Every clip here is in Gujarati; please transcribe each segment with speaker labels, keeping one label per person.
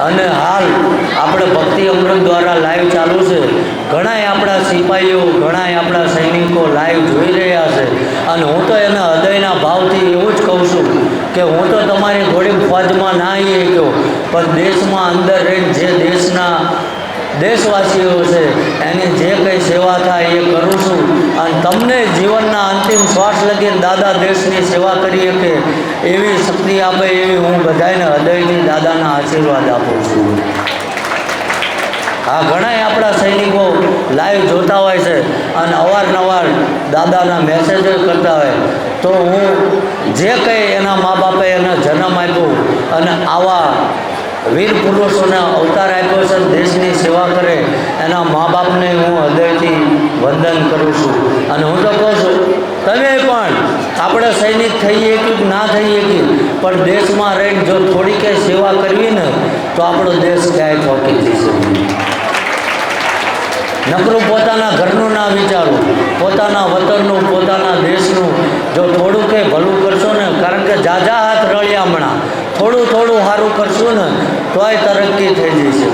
Speaker 1: અને હાલ આપણે ભક્તિ અમૃત દ્વારા લાઈવ ચાલુ છે. ઘણાય આપણા સિપાહીઓ ઘણાય આપણા સૈનિકો લાઈવ જોઈ રહ્યા છે. અને હું તો એના હૃદયના ભાવથી એવું જ કહું છું કે હું તો તમારી ઘોડી ફોજમાં ના આવી ગયો પણ દેશમાં અંદર રહીને જે દેશના દેશવાસીઓ છે એની જે કંઈ સેવા થાય એ કરું છું. અને તમને જીવનના અંતિમ શ્વાસ લગીને દાદા દેશની સેવા કરી શકે એવી શક્તિ આપે એવી હું બધાને હૃદયથી દાદાના આશીર્વાદ આપું છું. આ ઘણાય આપણા સૈનિકો લાઈવ જોતા હોય છે અને અવારનવાર દાદાના મેસેજો કરતા હોય. તો હું જે કંઈ એના મા બાપે એને જન્મ આપ્યો અને આવા વીર પુરુષોને અવતાર આપ્યો છે, દેશની સેવા કરે, એના મા બાપને હું હૃદયથી વંદન કરું છું. અને હું તો કહું છું, તમે પણ, આપણે સૈનિક થઈએ કે ના થઈએ કે, પણ દેશમાં રહીને જો થોડી કંઈ સેવા કરવી ને, તો આપણો દેશ ક્યાંય ચોકી જશે નકરું પોતાના ઘરનું ના વિચારું, પોતાના વતનનું, પોતાના દેશનું, જો થોડું કંઈ ભલું કરશો ને, કારણ કે જાજા હાથ રળ્યા હમણાં થોડું થોડું સારું કરશું ને તોય તરક્કી થઈ જશે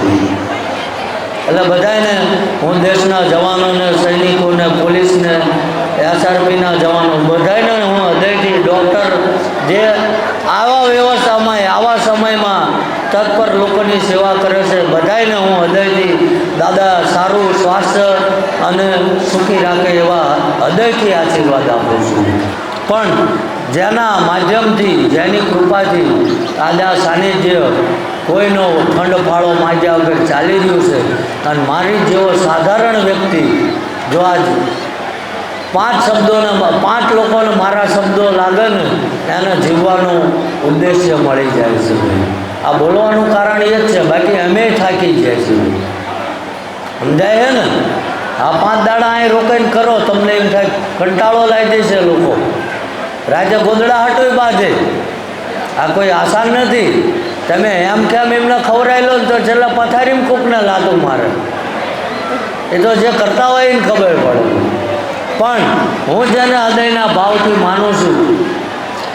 Speaker 1: એટલે બધાને હું દેશના જવાનોને, સૈનિકોને, પોલીસને, એસઆરપીના જવાનો બધાને હું હૃદયથી ડૉક્ટર જે આવા વ્યવસ્થામાં, આવા સમયમાં તત્પર લોકોની સેવા કરે છે બધાને હું હૃદયથી દાદા સારું સ્વાસ્થ્ય અને સુખી રાખે એવા હૃદયથી આશીર્વાદ આપું છું. પણ જેના માધ્યમથી, જેની કૃપાથી દાદા સાનિધ્ય કોઈનો ખંડ ફાળો માગ્યા વગર ચાલી રહ્યું છે. અને મારી જેવો સાધારણ વ્યક્તિ જો આજ પાંચ શબ્દોના પાંચ લોકોને મારા શબ્દો લાગે ને, એને જીવવાનો ઉદ્દેશ્ય મળી જાય છે આ બોલવાનું કારણ એ જ છે, બાકી અમે થાકી જાય છે સમજાય છે ને? આ પાંચ દાડા અહીં રોકાઈને કરો, તમને એમ થાય કંટાળો લાવી દેશે લોકો. રાજા ગોદડા હટોય બાજે આ કોઈ આસાન નથી. તમે એમ કેમ એમને ખવડાયેલો તો છેલ્લા પથારીમાં કૂકને લાતું મારે. એ તો જે કરતા હોય એને ખબર પડે. પણ હું જેને હૃદયના ભાવથી માનું છું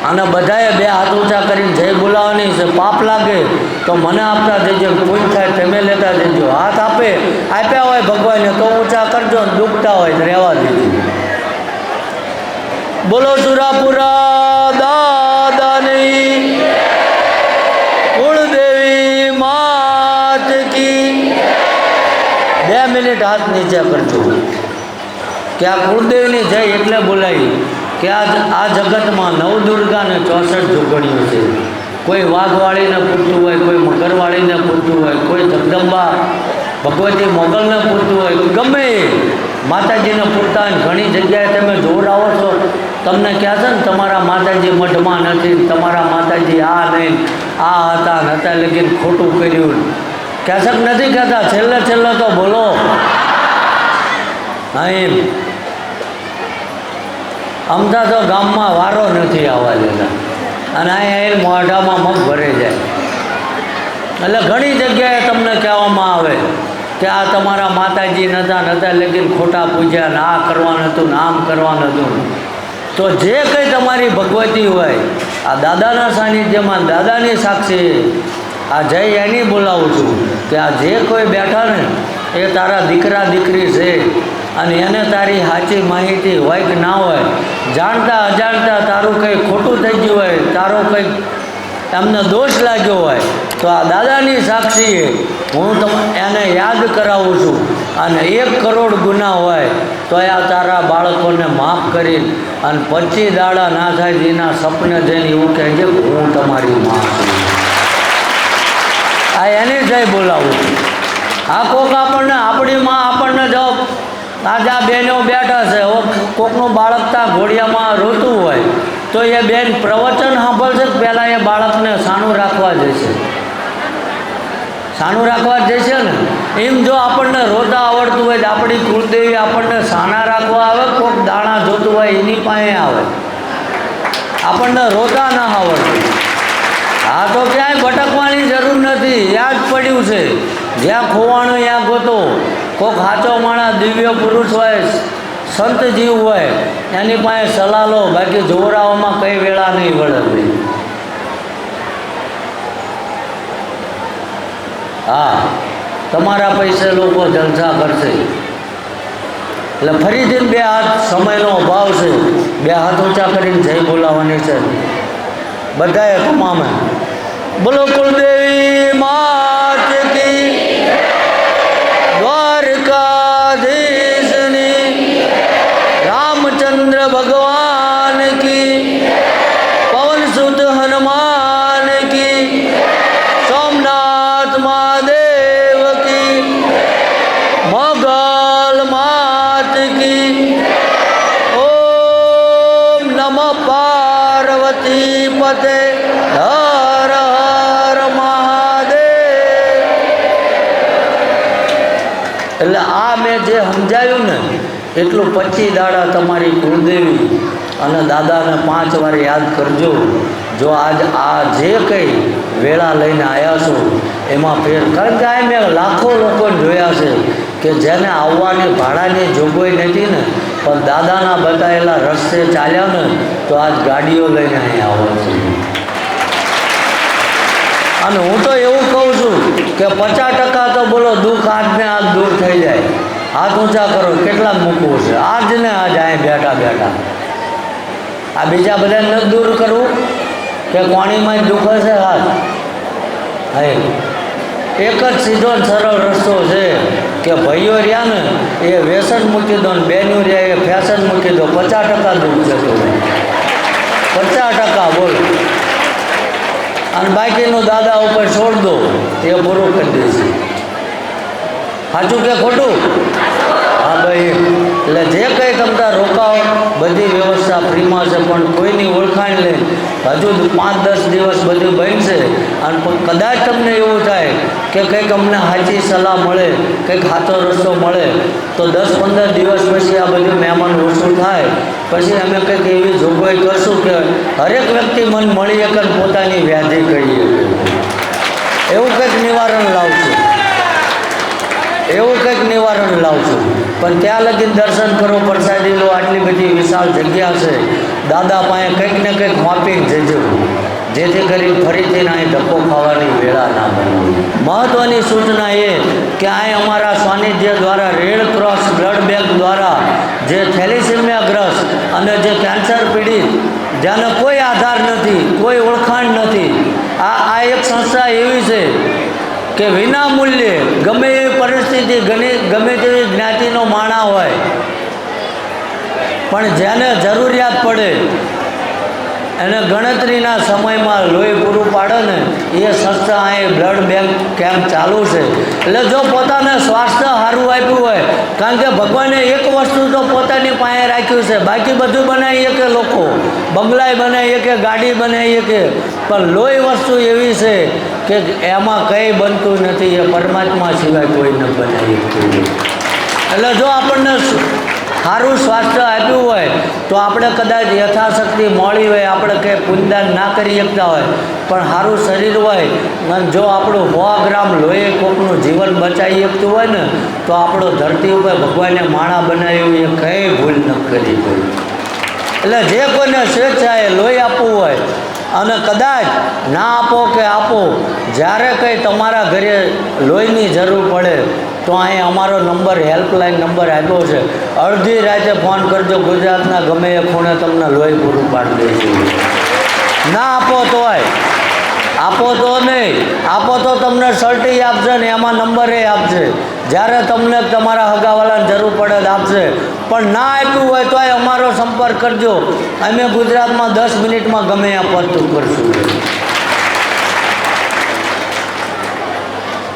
Speaker 1: અને બધાએ બે હાથ ઊંચા કરીને જય બોલાવવાની છે, પાપ લાગે, તો મને આપતા દેજો, કોઈ થાય તમે લેતા દેજો. હાથ આપે, આપ્યા હોય ભગવાનને તો ઊંચા કરજો દુખતા હોય તો રહેવા દેજો. બોલો સુરાપુરા. મિનિટ હાથ નીચા કરજો. કે આ કુળદેવની જય એટલે બોલાવી કે આ આ જગતમાં નવદુર્ગાને ચોસઠ જોગણીઓ છે. કોઈ વાઘવાળીને પૂરતું હોય, કોઈ મકરવાળીને પૂરતું હોય, કોઈ જગદંબા ભગવતી મોગલને પૂરતું હોય, ગમે માતાજીને પૂરતા ઘણી જગ્યાએ તમે જોડાવો છો, તમને કહે છે ને, તમારા માતાજી મઢમાં નથી, તમારા માતાજી આ નહીં, આ હતા નતા લગીને ખોટું કર્યું. કહે છે કે નથી કહેતા, છેલ્લે છેલ્લે તો બોલો. હા એમ અમદા તો ગામમાં વારો નથી આવવા દેતા. અને અહીંયા આવીને મોઢામાં મગ ભરે જાય. એટલે ઘણી જગ્યાએ તમને કહેવામાં આવે કે આ તમારા માતાજી નતા નતા, લેકિન ખોટા પૂજ્યા, ને કરવાનું હતું નામ કરવાનું હતું. તો જે કંઈ તમારી ભગવતી હોય, આ દાદાના સાનિધ્યમાં, દાદાની સાક્ષી, આ જય એની બોલાવું છું. કે આ જે કોઈ બેઠા ને, એ તારા દીકરા દીકરી છે અને એને તારી સાચી માહિતી હોય કે ના હોય, જાણતા અજાણતા તારું કંઈ ખોટું થઈ ગયું હોય, તારો કંઈક એમને દોષ લાગ્યો હોય, તો આ દાદાની સાક્ષીએ હું તમ એને યાદ કરાવું છું. અને એક કરોડ ગુના હોય, તો આ તારા બાળકોને માફ કરી અને પચી દાડા ના થાય એના સપને જઈને એવું કહે છે હું તમારી માં છું. આ એને જય બોલાવું. છું આ કોક આપણને, આપણી માં આપણને જો આ બહેનો બેઠા છે. કોકનું બાળક ત્યાં ઘોડિયામાં રોતું હોય, તો એ બેન પ્રવચન સાંભળશે પહેલાં એ બાળકને સાનું રાખવા જશે સાનું રાખવા જશે ને? એમ જો આપણને રોતા આવડતું હોય તો આપણી કુળદેવી આપણને સાના રાખવા આવે, કોક દાણા જોતું હોય એની પાસે આવે. આપણને રોતા ના આવડતું આ તો ક્યાંય ભટકવાની જરૂર નથી પડ્યું છે. જ્યાં ખોવાણું ત્યાં ગોતો કોક સાચો માણસ દિવ્ય પુરુષ હોય, સંત જીવ હોય, એની પાસે સલાહ લો, બાકી જોરાઓમાં કઈ વેળા નહીં વળે. હા, તમારા પૈસે લોકો જલસા કરશે. એટલે ફરીથી બે હાથ સમયનો અભાવ છે. બે હાથ ઊંચા કરીને જય બોલાવાની છે. બધાએ તમામે બોલો કુલદેવી જે સમજાયું ને, એટલું પચી દાડા તમારી કુળદેવી અને દાદાને પાંચ વાર યાદ કરજો. જો આજ આ જે કંઈ વેળા લઈને આવ્યા છો, એમાં ફેર કારણ કે આ મેં લાખો લોકોને જોયા છે કે જેને આવવાની ભાડાની જોગવાઈ નથી ને, પણ દાદાના બતાવેલા રસ્તે ચાલ્યા ને, તો આજ ગાડીઓ લઈને અહીં આવે છે. અને હું તો એવું કહું છું કે પચાસ ટકા તો બોલો દુઃખ આજને આજ દૂર થઈ જાય. હાથ ઊંચા કરો, કેટલા મૂકવું છે? આજ ને આજ અહીં બેઠા બેઠા. આ બીજા બધાને નથી દૂર કરવું કે કોણીમાં દુખે છે હાથ. હે એક જ સીધો સરળ રસ્તો છે કે ભાઈઓ રહ્યા ને, એ વ્યસન મૂકી દો ને બેનું રહ્યા, એ ફેશન મૂકી દો, પચાસ ટકા દૂર જતું પચાસ ટકા બોલ. અને બાકીનું દાદા ઉપર છોડ દો, એ પૂરું કરી દેશે. સાચું કે ખોટું? હા ભાઈ, એટલે જે કંઈ તમતા રોકાઓ, બધી વ્યવસ્થા ફ્રીમાં છે, પણ કોઈની ઓળખાણ લે. હજુ પાંચ દસ દિવસ બધું બનશે. અને કદાચ તમને એવું થાય કે કંઈક અમને સાચી સલાહ મળે, કંઈક સાચો રસ્તો મળે, તો દસ પંદર દિવસ પછી આ બધું મહેમાન ઓછું થાય. પછી અમે કંઈક એવી જોગવાઈ કરશું કે હરેક વ્યક્તિ મન મળી એક પોતાની વ્યાધિ કહીએ એવું કંઈક નિવારણ લાવશું. એવું કંઈક નિવારણ લાવશું પણ ત્યાં લગી દર્શન કરો પ્રસાદી લો આટલી બધી વિશાળ જગ્યા છે. દાદા પાસે કંઈક ને કંઈક માપી જજો. જેથી કરી ફરીથી અહીં ધક્કો ખાવાની વેળા ના બને. મહત્ત્વની સૂચના એ કે આ અમારા સાનિધ્ય દ્વારા રેડ ક્રોસ બ્લડ બેંક દ્વારા જે થેલિસિમિયાગ્રસ્ત અને જે કેન્સર પીડિત, જેનો કોઈ આધાર નથી, કોઈ ઓળખાણ નથી, આ આ એક સંસ્થા એવી છે કે વિના મૂલ્યે ગમે એવી પરિસ્થિતિ ગમે ગમે તેવી જ્ઞાતિનો માણા હોય. પણ જેને જરૂરિયાત પડે, એને ગણતરીના સમયમાં લોહી પૂરું પાડે ને, એ સંસ્થા અહીં બ્લડ બેંક કેમ્પ ચાલુ છે. એટલે જો પોતાને સ્વાસ્થ્ય સારું આપ્યું હોય, કારણ કે ભગવાને એક વસ્તુ તો પોતાની પાસે રાખ્યું છે, બાકી બધું બનાવીએ કે લોકો. બંગલાય બનાવીએ કે ગાડી બનાવીએ કે. પણ લોહી વસ્તુ એવી છે કે એમાં કંઈ બનતું નથી, એ પરમાત્મા સિવાય કોઈ ન બનાવી. એટલે જો આપણને સારું સ્વાસ્થ્ય આપ્યું હોય, તો આપણે કદાચ યથાશક્તિ મળી હોય, આપણે કંઈ પુણ્યદાન ના કરી શકતા હોય, પણ સારું શરીર હોય, અને જો આપણું સો ગ્રામ લોહી કોકનું જીવન બચાવી શકતું હોય ને, તો આપણો ધરતી ઉપર ભગવાને માણા બનાવ્યું એ કંઈ ભૂલ ન કરી એટલે જે કોઈને સ્વેચ્છાએ લોહી આપવું હોય અને કદાચ ના આપો કે આપો, જ્યારે કંઈ તમારા ઘરે લોહીની જરૂર પડે, તો અહીં અમારો નંબર, હેલ્પલાઇન નંબર આપ્યો છે. અડધી રાતે ફોન કરજો, ગુજરાતના ગમે એ ખૂણે તમને લોહી પૂરું પાડી દઈશું ના આપો તોય. આપો તો નહીં. આપો તો તમને સર્ટી આપશે ને એમાં નંબર આપશે. જ્યારે તમને તમારા હગાવાલાની જરૂર પડે આપશે. પણ ના આપ્યું હોય તોય અમારો સંપર્ક કરજો. અમે ગુજરાતમાં દસ મિનિટમાં ગમે આ પહોંચતું કરશું.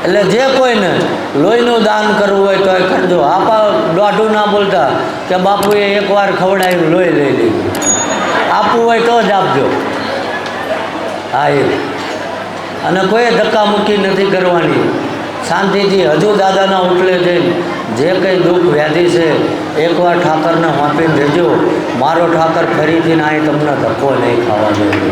Speaker 1: એટલે જે કોઈને લોહીનું દાન કરવું હોય તો એ કરજો. આપા દોઢું ના બોલતા કે બાપુએ એકવાર ખવડાવ્યું, લોહી લઈ લીધું. આપવું હોય તો જ આપજો. હા, એ. અને કોઈ ધક્કા મૂકી નથી કરવાની. શાંતિથી હજુ દાદાના ઉટલે જઈને જે કંઈ દુઃખ વ્યાધિ છે, એકવાર ઠાકરને વાંપીને દેજો. મારો ઠાકર ફરીથી ના તમને ધક્કો નહીં ખાવા દેજો.